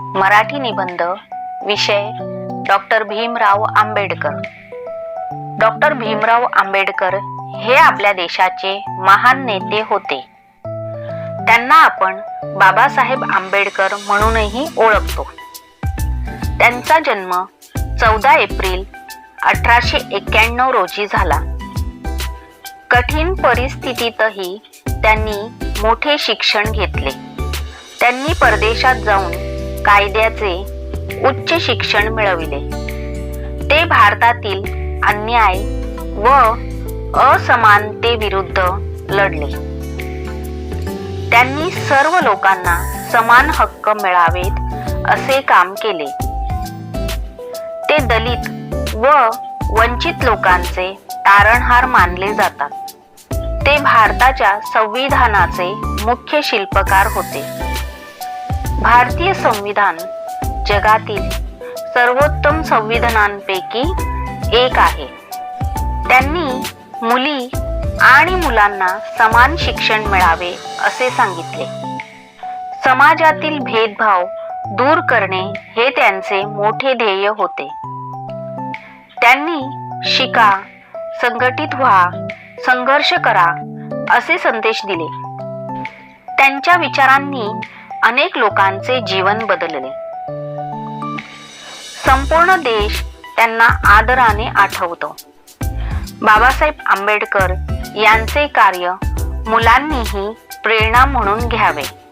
मराठी निबंध विषय doctor Bhimrao Ambedkar. Doctor Bhimrao Ambedkar हे आपल्या देशाचे महान नेते होते. त्यांना आपण बाबासाहेब आंबेडकर म्हणूनही ओळखतो. त्यांचा जन्म चौदा एप्रिल अठराशे एक्क्याण्णव रोजी झाला. कठीण परिस्थितीतही त्यांनी मोठे शिक्षण घेतले. त्यांनी परदेशात जाऊन कायद्याचे उच्च शिक्षण मिळविले. ते भारतातील अन्याय व असमानतेविरुद्ध लढले. त्यांनी सर्व लोकांना समान हक्क मिळावेत असे काम केले. ते दलित व वंचित लोकांचे तारणहार मानले जातात. ते भारताच्या संविधानाचे मुख्य शिल्पकार होते. भारतीय संविधान जगातील सर्वोत्तम संविधानांपैकी एक आहे. त्यांनी मुली आणि मुलांना समान शिक्षण मिळावे असे सांगितले. समाजातील भेदभाव दूर करणे हे त्यांचे मोठे ध्येय होते. त्यांनी शिका संघटित व्हा संघर्ष करा असे संदेश दिले. त्यांच्या विचारांनी अनेक लोकांचे जीवन बदलले. संपूर्ण देश त्यांना आदराने आठवतो. बाबासाहेब आंबेडकर यांचे कार्य मुलांनीही प्रेरणा म्हणून घ्यावे.